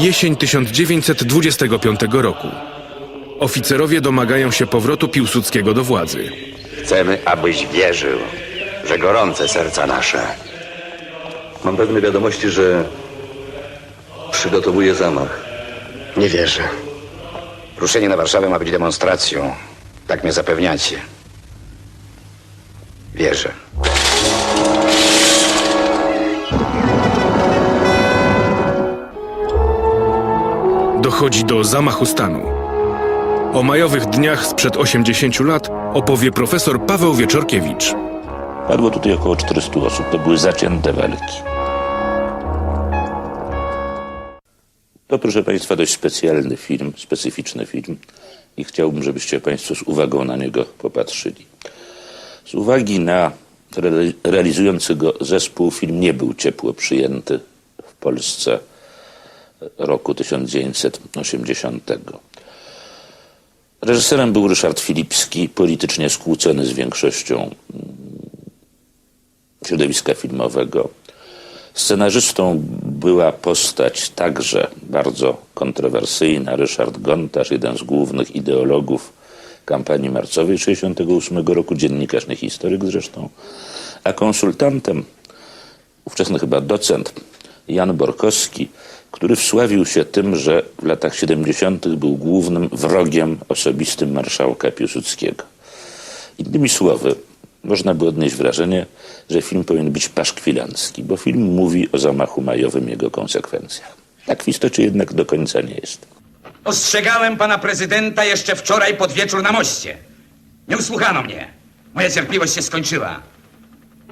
Jesień 1925 roku. Oficerowie domagają się powrotu Piłsudskiego do władzy. Chcemy, abyś wierzył, że gorące serca nasze Mam pewne wiadomości, że przygotowuje zamach. nie wierzę. Ruszenie na Warszawę ma być demonstracją. Tak mnie zapewniacie. Wierzę. Dochodzi do zamachu stanu. O majowych dniach sprzed 80 lat opowie profesor Paweł Wieczorkiewicz. Padło tutaj około 400 osób. To były zacięte walki. To, proszę Państwa, dość specjalny film, specyficzny film i chciałbym, żebyście Państwo z uwagą na niego popatrzyli. Z uwagi na re- realizujący go zespół, film nie był ciepło przyjęty w Polsce roku 1980. Reżyserem był Ryszard Filipski, politycznie skłócony z większością środowiska filmowego. Scenarzystą była postać także bardzo kontrowersyjna, Ryszard Gontarz, jeden z głównych ideologów kampanii marcowej 1968 roku, dziennikarz, nie historyk zresztą, a konsultantem, ówczesny chyba docent Jan Borkowski, który wsławił się tym, że w latach 70. był głównym wrogiem osobistym marszałka Piłsudskiego. Innymi słowy, można by odnieść wrażenie, że film powinien być paszkwilancki, bo film mówi o zamachu majowym i jego konsekwencjach. Tak w istocie jednak do końca nie jest. Ostrzegałem pana prezydenta jeszcze wczoraj pod wieczór na moście. Nie usłuchano mnie. Moja cierpliwość się skończyła.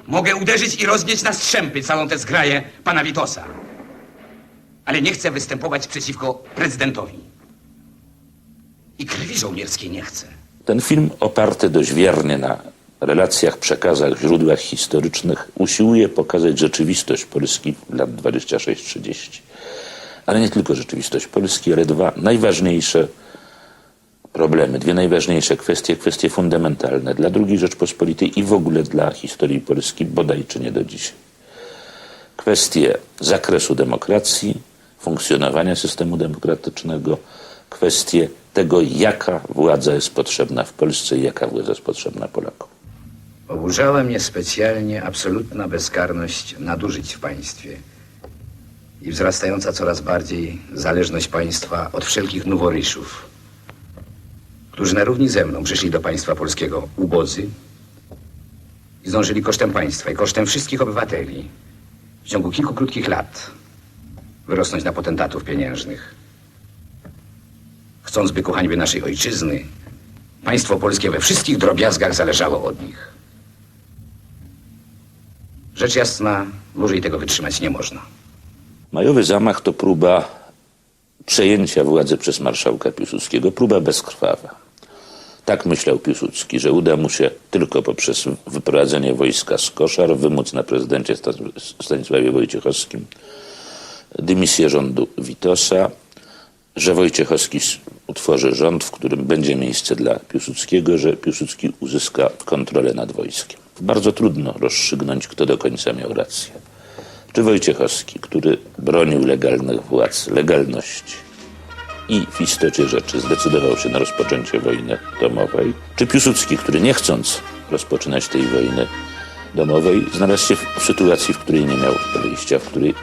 Mogę uderzyć i rozbić na strzępy całą tę zgraję pana Witosa. Ale nie chcę występować przeciwko prezydentowi. I krwi żołnierskiej nie chcę. Ten film, oparty dość wiernie na relacjach, przekazach, źródłach historycznych, usiłuje pokazać rzeczywistość Polski lat 26-30. Ale nie tylko rzeczywistość Polski, ale dwa najważniejsze problemy, dwie najważniejsze kwestie, kwestie fundamentalne dla II Rzeczpospolitej i w ogóle dla historii Polski, bodaj czy nie do dzisiaj. Kwestie zakresu demokracji, funkcjonowania systemu demokratycznego, kwestie tego, jaka władza jest potrzebna w Polsce i jaka władza jest potrzebna Polakom. Oburzała mnie specjalnie absolutna bezkarność nadużyć w państwie i wzrastająca coraz bardziej zależność państwa od wszelkich noworyszów, którzy na równi ze mną przyszli do państwa polskiego ubodzy i zdążyli kosztem państwa i kosztem wszystkich obywateli w ciągu kilku krótkich lat wyrosnąć na potentatów pieniężnych. Chcąc by ku hańbie naszej ojczyzny, państwo polskie we wszystkich drobiazgach zależało od nich. Rzecz jasna, dłużej tego wytrzymać nie można. Majowy zamach to próba przejęcia władzy przez marszałka Piłsudskiego, próba bezkrwawa. Tak myślał Piłsudski, że uda mu się tylko poprzez wyprowadzenie wojska z koszar wymóc na prezydencie Stanisławie Wojciechowskim dymisję rządu Witosa, że Wojciechowski utworzy rząd, w którym będzie miejsce dla Piłsudskiego, że Piłsudski uzyska kontrolę nad wojskiem. Bardzo trudno rozstrzygnąć, kto do końca miał rację. Czy Wojciechowski, który bronił legalnych władz, legalności i w istocie rzeczy zdecydował się na rozpoczęcie wojny domowej, czy Piłsudski, który nie chcąc rozpoczynać tej wojny domowej, znalazł się w sytuacji, w której nie miał wyjścia, w której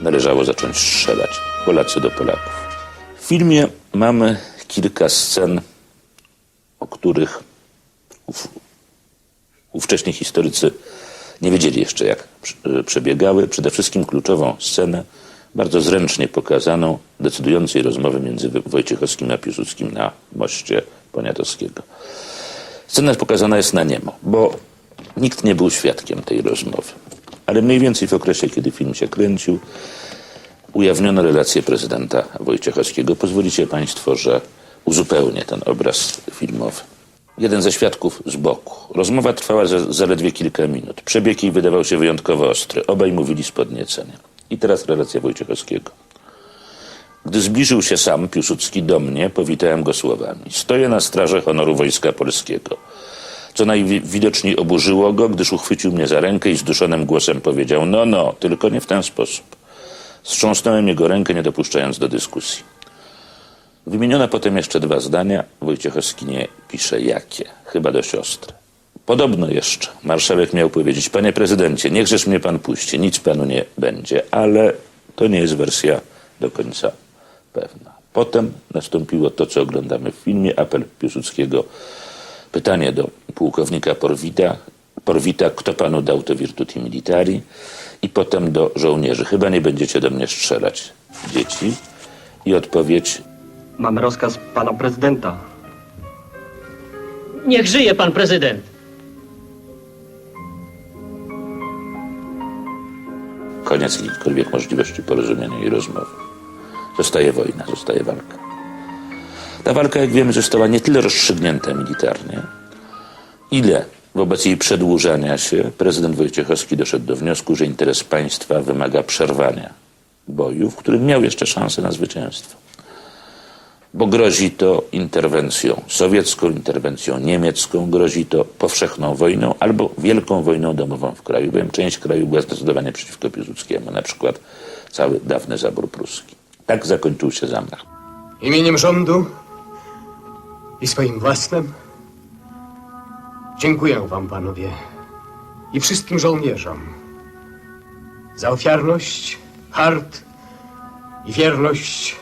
należało zacząć strzelać Polacy do Polaków. W filmie mamy kilka scen, o których ów, ówcześni historycy nie wiedzieli jeszcze, jak prze- przebiegały. Przede wszystkim kluczową scenę, bardzo zręcznie pokazaną, decydującej rozmowy między Wojciechowskim a Piłsudskim na moście Poniatowskiego. Scena pokazana jest na niemo, bo nikt nie był świadkiem tej rozmowy. Ale mniej więcej w okresie, kiedy film się kręcił, ujawniono relację prezydenta Wojciechowskiego. Pozwolicie Państwo, że uzupełnię ten obraz filmowy. Jeden ze świadków z boku. Rozmowa trwała za, zaledwie kilka minut. Przebieg jej wydawał się wyjątkowo ostry. Obaj mówili z podnieceniem. I teraz relacja Wojciechowskiego. Gdy zbliżył się sam Piłsudski do mnie, powitałem go słowami. Stoję na straży honoru Wojska Polskiego. Co najwidoczniej oburzyło go, gdyż uchwycił mnie za rękę i zduszonym głosem powiedział: No, no, tylko nie w ten sposób. Strząsnąłem jego rękę, nie dopuszczając do dyskusji. Wymieniono potem jeszcze dwa zdania. Wojciechowski nie pisze jakie, chyba do siostry. Podobno jeszcze marszałek miał powiedzieć, panie prezydencie, niechżeż mnie pan puści, nic panu nie będzie, ale to nie jest wersja do końca pewna. Potem nastąpiło to, co oglądamy w filmie, apel Piłsudskiego, pytanie do pułkownika Porwita, Porwita, kto panu dał to virtuti militari i potem do żołnierzy, chyba nie będziecie do mnie strzelać, dzieci. I odpowiedź, Mamy rozkaz pana prezydenta. Niech żyje pan prezydent. koniec jakichkolwiek możliwości porozumienia i rozmowy. Zostaje wojna, zostaje walka. Ta walka, jak wiemy, została nie tyle rozstrzygnięta militarnie, ile wobec jej przedłużania się prezydent Wojciechowski doszedł do wniosku, że interes państwa wymaga przerwania boju, w którym miał jeszcze szansę na zwycięstwo. Bo grozi to interwencją sowiecką, interwencją niemiecką, grozi to powszechną wojną albo wielką wojną domową w kraju, bowiem część kraju była zdecydowanie przeciwko Piłsudskiemu, na przykład cały dawny zabór pruski. Tak zakończył się zamach. Imieniem rządu i swoim własnym dziękuję wam, panowie, i wszystkim żołnierzom za ofiarność, hart i wierność,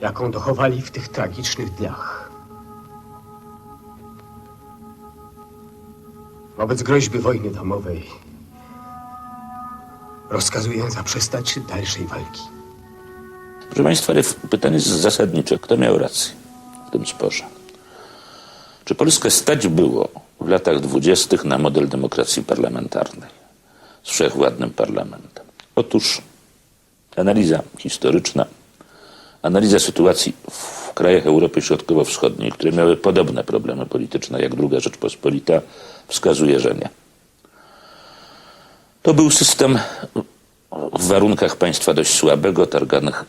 jaką dochowali w tych tragicznych dniach. Wobec groźby wojny domowej rozkazuję zaprzestać dalszej walki. Proszę Państwa, pytanie jest zasadnicze. Kto miał rację w tym sporze? Czy Polskę stać było w latach dwudziestych na model demokracji parlamentarnej z wszechwładnym parlamentem? Otóż analiza historyczna, analiza sytuacji w krajach Europy Środkowo-Wschodniej, które miały podobne problemy polityczne jak II Rzeczpospolita, wskazuje, że nie. To był system w warunkach państwa dość słabego,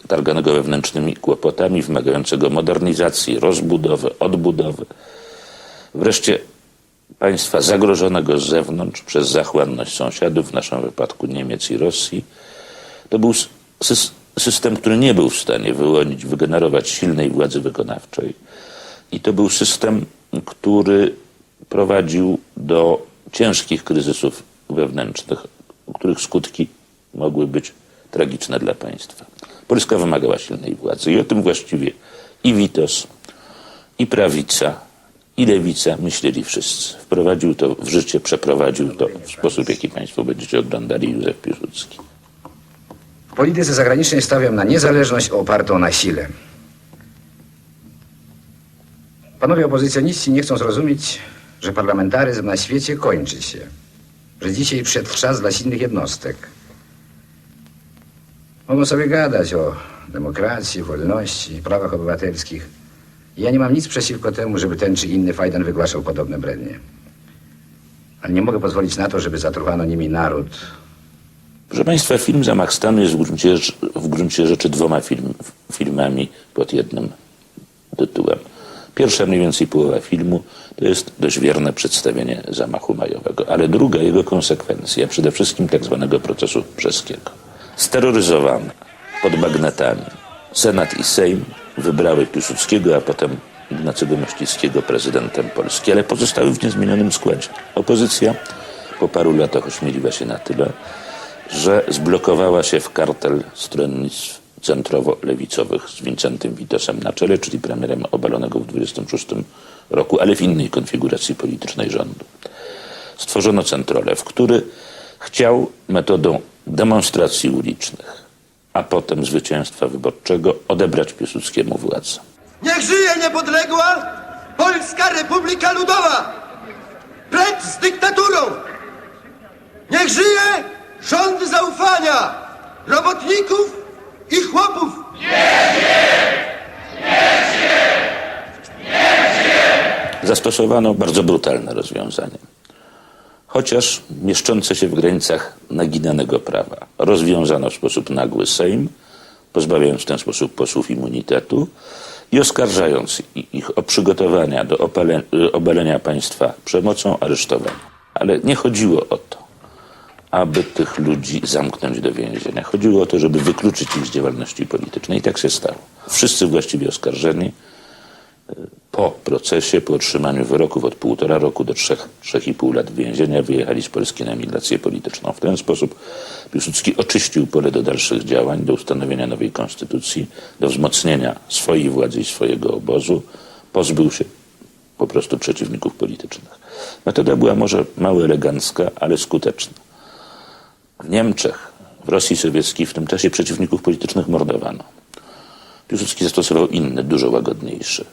targanego wewnętrznymi kłopotami, wymagającego modernizacji, rozbudowy, odbudowy. Wreszcie państwa zagrożonego z zewnątrz przez zachłanność sąsiadów, w naszym wypadku Niemiec i Rosji. To był sys- system, który nie był w stanie wyłonić, wygenerować silnej władzy wykonawczej. I to był system, który prowadził do ciężkich kryzysów wewnętrznych, których skutki mogły być tragiczne dla państwa. Polska wymagała silnej władzy i o tym właściwie i Witos, i prawica, i lewica myśleli wszyscy. Wprowadził to w życie, przeprowadził to w sposób, jaki państwo będziecie oglądali Józef Piłsudski. W polityce zagranicznej stawiam na niezależność opartą na sile. Panowie opozycjoniści nie chcą zrozumieć, że parlamentaryzm na świecie kończy się. Że dzisiaj przyszedł czas dla silnych jednostek. Mogą sobie gadać o demokracji, wolności, prawach obywatelskich. Ja nie mam nic przeciwko temu, żeby ten czy inny fajdan wygłaszał podobne brednie. Ale nie mogę pozwolić na to, żeby zatruwano nimi naród, Proszę Państwa, film Zamach Stanu jest w gruncie, w gruncie rzeczy dwoma film, filmami pod jednym tytułem. Pierwsza mniej więcej połowa filmu to jest dość wierne przedstawienie zamachu majowego, ale druga jego konsekwencja, przede wszystkim tak zwanego procesu brzeskiego. Steroryzowany pod magnetami Senat i Sejm wybrały Piłsudskiego, a potem Ignacego Mościckiego prezydentem Polski, ale pozostały w niezmienionym składzie. Opozycja po paru latach ośmieliła się na tyle, że zblokowała się w kartel stronnictw centrowo-lewicowych z Wincentym Witosem na czele, czyli premierem obalonego w 26 roku, ale w innej konfiguracji politycznej rządu. Stworzono Centrolew, który chciał metodą demonstracji ulicznych, a potem zwycięstwa wyborczego odebrać Piłsudskiemu władzę. Niech żyje niepodległa Polska Republika Ludowa! Precz z dyktaturą! Niech żyje rząd zaufania robotników i chłopów! Zastosowano bardzo brutalne rozwiązanie. Chociaż mieszczące się w granicach naginanego prawa. Rozwiązano w sposób nagły Sejm, pozbawiając w ten sposób posłów immunitetu i oskarżając ich o przygotowania do y, obalenia państwa przemocą, aresztowano. Ale nie chodziło o to. aby tych ludzi zamknąć do więzienia. Chodziło o to, żeby wykluczyć ich z działalności politycznej i tak się stało. Wszyscy właściwie oskarżeni po procesie, po otrzymaniu wyroków od półtora roku do trzech, trzech i pół lat więzienia wyjechali z Polski na emigrację polityczną. W ten sposób Piłsudski oczyścił pole do dalszych działań, do ustanowienia nowej konstytucji, do wzmocnienia swojej władzy i swojego obozu. Pozbył się po prostu przeciwników politycznych. Metoda była może mało elegancka, ale skuteczna. W Niemczech, w Rosji Sowieckiej w tym czasie przeciwników politycznych mordowano. Piłsudski zastosował inny, dużo łagodniejszy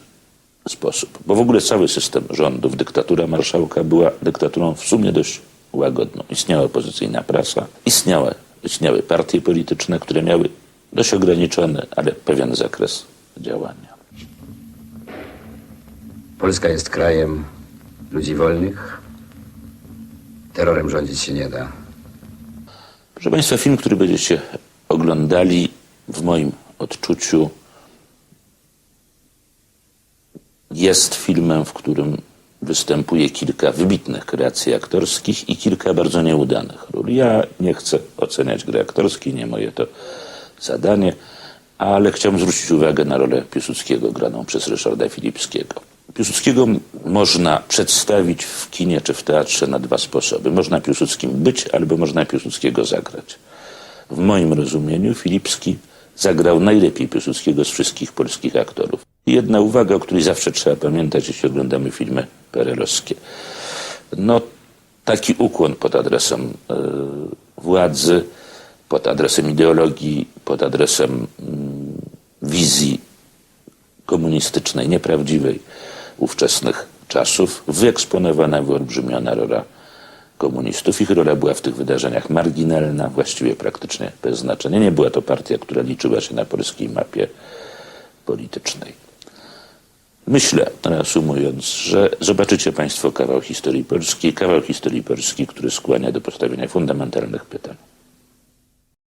sposób. Bo w ogóle cały system rządów, dyktatura marszałka była dyktaturą w sumie dość łagodną. Istniała opozycyjna prasa, istniały, istniały partie polityczne, które miały dość ograniczony, ale pewien zakres działania. Polska jest krajem ludzi wolnych. Terrorem rządzić się nie da. Proszę Państwa, film, który będziecie oglądali, w moim odczuciu jest filmem, w którym występuje kilka wybitnych kreacji aktorskich i kilka bardzo nieudanych ról. Ja nie chcę oceniać gry aktorskiej, nie moje to zadanie, ale chciałbym zwrócić uwagę na rolę Piłsudskiego graną przez Ryszarda Filipskiego. Piłsudskiego można przedstawić w kinie czy w teatrze na dwa sposoby. Można Piłsudskim być, albo można Piłsudskiego zagrać. W moim rozumieniu Filipski zagrał najlepiej Piłsudskiego z wszystkich polskich aktorów. I Jedna uwaga, o której zawsze trzeba pamiętać, jeśli oglądamy filmy perelowskie. No, taki ukłon pod adresem e, władzy, pod adresem ideologii, pod adresem mm, wizji komunistycznej, nieprawdziwej ówczesnych czasów, wyeksponowana, wyolbrzymiona rola komunistów. Ich rola była w tych wydarzeniach marginalna, właściwie praktycznie bez znaczenia. Nie była to partia, która liczyła się na polskiej mapie politycznej. Myślę, reasumując, że zobaczycie Państwo kawał historii polskiej, kawał historii polskiej, który skłania do postawienia fundamentalnych pytań.